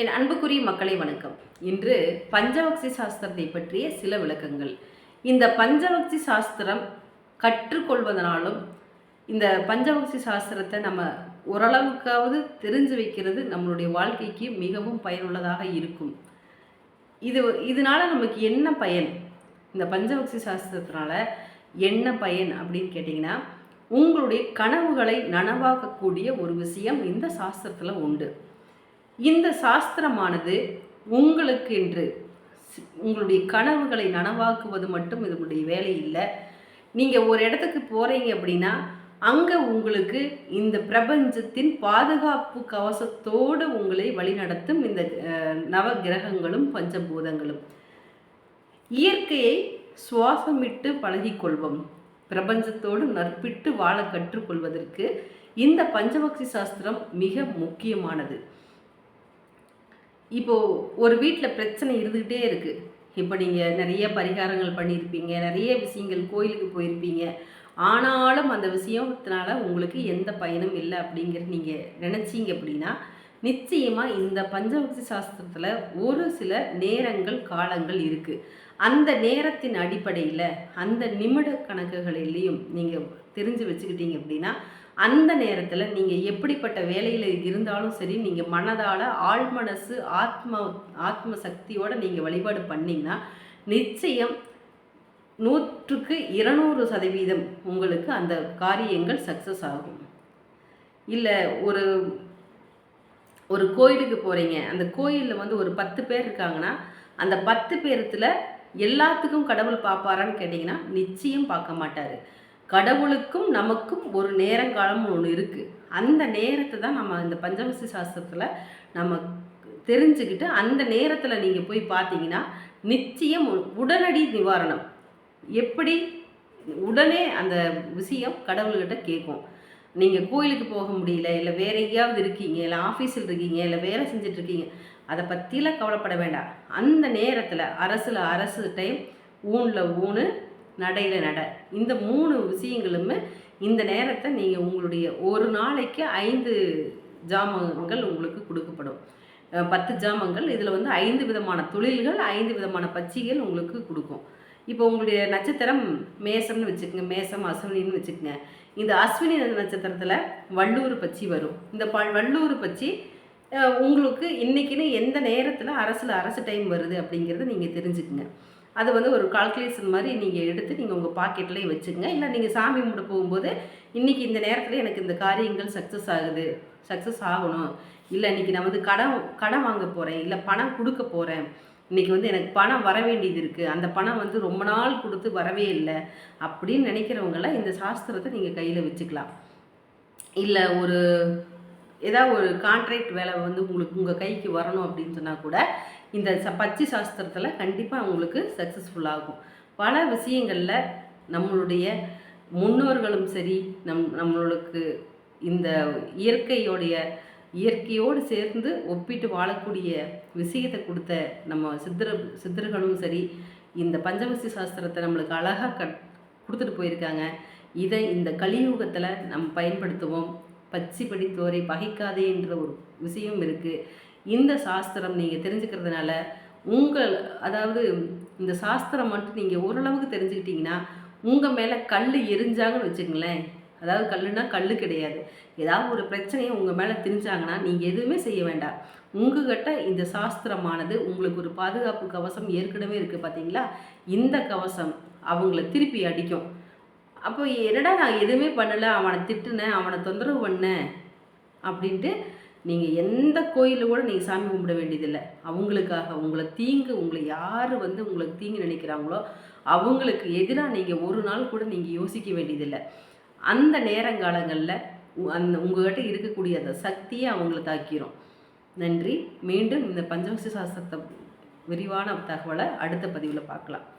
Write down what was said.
என் அன்புக்குரிய மக்களை வணக்கம். இன்று பஞ்சவக்சி சாஸ்திரத்தை பற்றிய சில விளக்கங்கள். இந்த பஞ்சவக்சி சாஸ்திரம் கற்றுக்கொள்வதனாலும் இந்த பஞ்சவக்சி சாஸ்திரத்தை நம்ம ஓரளவுக்காவது தெரிஞ்சு வைக்கிறது நம்மளுடைய வாழ்க்கைக்கு மிகவும் பயனுள்ளதாக இருக்கும். இது இதனால் நமக்கு என்ன பயன்? இந்த பஞ்சவக்சி சாஸ்திரத்தினால என்ன பயன் அப்படின்னு கேட்டிங்கன்னா உங்களுடைய கனவுகளை நனவாக்கக்கூடிய ஒரு விஷயம் இந்த சாஸ்திரத்தில் உண்டு. இந்த சாஸ்திரமானது உங்களுக்கு என்று உங்களுடைய கனவுகளை நனவாக்குவது மட்டும் இதனுடைய வேலை இல்லை. நீங்கள் ஒரு இடத்துக்கு போகிறீங்க அப்படின்னா அங்கே உங்களுக்கு இந்த பிரபஞ்சத்தின் பாதுகாப்பு கவசத்தோடு உங்களை வழிநடத்தும் இந்த நவ கிரகங்களும் பஞ்சபூதங்களும். இயற்கையை சுவாசமிட்டு பழகிக்கொள்வோம் பிரபஞ்சத்தோடு நற்பிட்டு வாழ கற்றுக்கொள்வதற்கு இந்த பஞ்சபக்தி சாஸ்திரம் மிக முக்கியமானது. இப்போது ஒரு வீட்டில் பிரச்சனை இருந்துக்கிட்டே இருக்குது இப்போ நீங்கள் நிறைய பரிகாரங்கள் பண்ணியிருப்பீங்க நிறைய விஷயங்கள் கோயிலுக்கு போயிருப்பீங்க. ஆனாலும் அந்த விஷயத்தினால உங்களுக்கு எந்த பயனும் இல்லை அப்படிங்கிறது நீங்கள் நினச்சிங்க அப்படின்னா நிச்சயமாக இந்த பஞ்சபக்ஷி சாஸ்திரத்தில் ஒரு சில நேரங்கள் காலங்கள் இருக்குது அந்த நேரத்தின் அடிப்படையில் அந்த நிமிட கணக்குகளிலையும் நீங்கள் தெரிஞ்சு வச்சுக்கிட்டீங்க அப்படின்னா அந்த நேரத்தில் நீங்கள் எப்படிப்பட்ட வேலையில் இருந்தாலும் சரி நீங்கள் மனதால் ஆழ்மனசு ஆத்ம ஆத்ம சக்தியோடு நீங்கள் வழிபாடு பண்ணிங்கன்னா நிச்சயம் நூற்றுக்கு இருநூறு சதவீதம் உங்களுக்கு அந்த காரியங்கள் சக்ஸஸ் ஆகும். இல்லை ஒரு ஒரு கோயிலுக்கு போகிறீங்க அந்த கோயிலில் வந்து ஒரு பத்து பேர் இருக்காங்கன்னா அந்த பத்து பேரத்தில் எல்லாத்துக்கும் கடவுள் பார்ப்பாரான்னு கேட்டிங்கன்னா நிச்சயம் பார்க்க மாட்டார். கடவுளுக்கும் நமக்கும் ஒரு நேரங்காலம் ஒன்று இருக்குது அந்த நேரத்தை தான் நம்ம இந்த பஞ்சமசி சாஸ்திரத்தில் நம்ம தெரிஞ்சுக்கிட்டு அந்த நேரத்தில் நீங்கள் போய் பார்த்தீங்கன்னா நிச்சயம் உடனடி நிவாரணம். எப்படி? உடனே அந்த விஷயம் கடவுள்கிட்ட கேட்கும். நீங்கள் கோயிலுக்கு போக முடியல இல்லை வேற எங்கேயாவது இருக்கீங்க இல்லை ஆஃபீஸில் இருக்கீங்க இல்லை வேலை செஞ்சுட்டு இருக்கீங்க அதை பற்றிலாம் கவலைப்பட வேண்டாம். அந்த நேரத்தில் அரசில் அரசு டைம் ஊனில் ஊனு நடையில் நட. இந்த மூணு விஷயங்களுமே இந்த நேரத்தை நீங்கள் உங்களுடைய ஒரு நாளைக்கு ஐந்து ஜாமங்கள் உங்களுக்கு கொடுக்கப்படும். பத்து ஜாமங்கள் இதில் வந்து ஐந்து விதமான தொழில்கள் ஐந்து விதமான பச்சிகள் உங்களுக்கு கொடுக்கும். இப்போ உங்களுடைய நட்சத்திரம் மேசம்னு வச்சுக்கோங்க மேசம் அஸ்வினின்னு வச்சுக்கோங்க. இந்த அஸ்வினி நட்சத்திரத்தில் வள்ளூர் பச்சி வரும். இந்த ப வள்ளூர் பச்சி உங்களுக்கு இன்றைக்கின்னு எந்த நேரத்தில் அரசில் அரசு டைம் வருது அப்படிங்கிறத நீங்கள் தெரிஞ்சுக்குங்க. அது வந்து ஒரு கால்குலேஷன் மாதிரி நீங்கள் எடுத்து நீங்கள் உங்கள் பாக்கெட்லேயே வச்சுக்கோங்க. இல்லை நீங்கள் சாமி கும்பிட போகும்போது இன்றைக்கி இந்த நேரத்தில் எனக்கு இந்த காரியங்கள் சக்ஸஸ் ஆகுது சக்ஸஸ் ஆகணும். இல்லை இன்றைக்கி நான் வந்து கடன் கடன் வாங்க போகிறேன் இல்லை பணம் கொடுக்க போகிறேன் இன்றைக்கி வந்து எனக்கு பணம் வர வேண்டியது இருக்குது அந்த பணம் வந்து ரொம்ப நாள் கொடுத்து வரவே இல்லை. அப்படின்னு நினைக்கிறவங்களாம் இந்த சாஸ்திரத்தை நீங்கள் கையில் வச்சுக்கலாம். இல்லை ஒரு ஏதாவது ஒரு கான்ட்ராக்ட் வேலை வந்து உங்களுக்கு உங்கள் கைக்கு வரணும் அப்படின்னு சொன்னால் கூட இந்த ச பச்சை சாஸ்திரத்தில் கண்டிப்பாக உங்களுக்கு சக்ஸஸ்ஃபுல் ஆகும். பல விஷயங்களில் நம்மளுடைய முன்னோர்களும் சரி நம் நம்மளுக்கு இந்த இயற்கையோடைய இயற்கையோடு சேர்ந்து ஒப்பிட்டு வாழக்கூடிய விஷயத்தை கொடுத்த நம்ம சித்திர சித்தர்களும் சரி இந்த பஞ்சவசி சாஸ்திரத்தை நம்மளுக்கு அழகாக கட் கொடுத்துட்டு போயிருக்காங்க. இதை இந்த கலியுகத்தில் நம்ம பயன்படுத்துவோம். பச்சி படித்தோரை பகைக்காதேன்ற ஒரு விஷயம் இருக்குது இந்த சாஸ்திரம் நீங்கள் தெரிஞ்சுக்கிறதுனால உங்கள் அதாவது இந்த சாஸ்திரம் மட்டும் நீங்கள் ஓரளவுக்கு தெரிஞ்சுக்கிட்டீங்கன்னா உங்கள் மேலே கல் எரிஞ்சாங்கன்னு வச்சுங்களேன் அதாவது கல்லுனா கல் கிடையாது. ஏதாவது ஒரு பிரச்சனையை உங்கள் மேலே திணிச்சாங்கன்னா நீங்கள் எதுவுமே செய்ய வேண்டாம். உங்ககிட்ட இந்த சாஸ்திரமானது உங்களுக்கு ஒரு பாதுகாப்பு கவசம் ஏற்கனவே இருக்குது பார்த்தீங்களா இந்த கவசம் அவங்கள திருப்பி அடிக்கும். அப்போ என்னடா நான் எதுவுமே பண்ணலை அவனை திட்டுனேன் அவனை தொந்தரவு பண்ணேன் அப்படின்ட்டு நீங்கள் எந்த கோயிலில் கூட நீங்கள் சாமி கும்பிட வேண்டியதில்லை. அவங்களுக்காக உங்களை தீங்கு உங்களை யார் வந்து உங்களுக்கு தீங்கு நினைக்கிறாங்களோ அவங்களுக்கு எதிராக நீங்கள் ஒரு நாள் கூட நீங்கள் யோசிக்க வேண்டியதில்லை. அந்த நேரங்காலங்களில் உ- அந்த உங்கள்கிட்ட இருக்கக்கூடிய அந்த சக்தியை அவங்கள தாக்கிரும். நன்றி. மீண்டும் இந்த பஞ்சவசி சாஸ்திரத்தை விரிவான தகவலை அடுத்த பதிவில் பார்க்கலாம்.